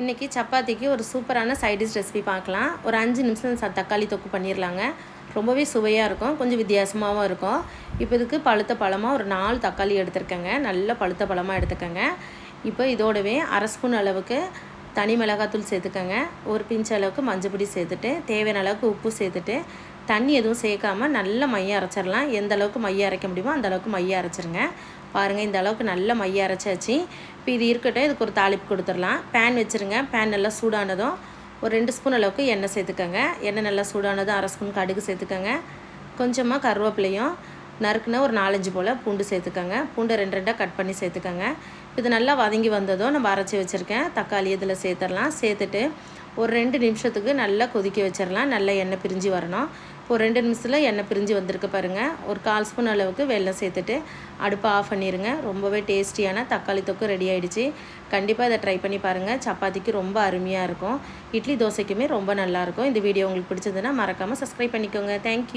இன்றைக்கி சப்பாத்திக்கு ஒரு சூப்பரான சைடிஷ் ரெசிபி பார்க்கலாம். ஒரு அஞ்சு நிமிஷம் ச தக்காளி தொக்கு பண்ணிடலாங்க. ரொம்பவே சுவையாக இருக்கும். கொஞ்சம் வித்தியாசமாகவும் இருக்கும். இப்போ இதுக்கு பழுத்த பழமாக ஒரு நாலு தக்காளி எடுத்துருக்கேங்க. நல்ல பழுத்த பழமாக எடுத்துக்கோங்க. இப்போ இதோடவே அரை ஸ்பூன் அளவுக்கு தனி மிளகாத்தூள் சேர்த்துக்கோங்க. ஒரு பிஞ்ச் அளவுக்கு மஞ்சள் பொடி சேர்த்துட்டு தேவையான அளவுக்கு உப்பு சேர்த்துட்டு தண்ணி எதுவும் சேர்க்காம நல்ல மையம் அரைச்சிடலாம். எந்த அளவுக்கு மையம் அரைக்க முடியுமோ அந்த அளவுக்கு மைய அரைச்சிருங்க. பாருங்கள் இந்த அளவுக்கு நல்ல மையம் அரைச்சாச்சு. இப்போ இது இருக்கட்டும் இதுக்கு ஒரு தாளிப்பு கொடுத்துடலாம். பேன் வச்சுருங்க. பேன் நல்லா சூடானதும் ஒரு ரெண்டு ஸ்பூன் அளவுக்கு எண்ணெய் சேர்த்துக்கோங்க. எண்ணெய் நல்லா சூடானதும் அரை ஸ்பூன் கடுகு சேர்த்துக்கோங்க. கொஞ்சமாக கருவேப்பிலையும் நறுக்குனா ஒரு நாலஞ்சு போல் பூண்டு சேர்த்துக்கோங்க. பூண்டை ரெண்டு ரெண்டாக கட் பண்ணி சேர்த்துக்கோங்க. இது நல்லா வதங்கி வந்ததும் நம்ம அரைச்சி வச்சுருக்கேன். தக்காளி இதில் சேர்த்துடலாம். சேர்த்துட்டு ஒரு ரெண்டு நிமிஷத்துக்கு நல்லா கொதிக்க வச்சிடலாம். நல்லா எண்ணெய் பிரிஞ்சு வரணும். இப்போ ரெண்டு நிமிஷத்தில் எண்ணெய் பிரிஞ்சு வந்திருக்கு பாருங்கள் ஒரு கால் ஸ்பூன் அளவுக்கு வெள்ளம் சேர்த்துட்டு அடுப்பை ஆஃப் பண்ணிடுங்க ரொம்பவே டேஸ்டியான தக்காளி தொக்கு ரெடி ஆகிடுச்சு கண்டிப்பாக இதை ட்ரை பண்ணி பாருங்கள் சப்பாத்திக்கு ரொம்ப அருமையாக இருக்கும். இட்லி தோசைக்குமே ரொம்ப நல்லாயிருக்கும் இந்த வீடியோ உங்களுக்கு பிடிச்சதுன்னா மறக்காமல் சப்ஸ்கிரைப் பண்ணிக்கோங்க. தேங்க்யூ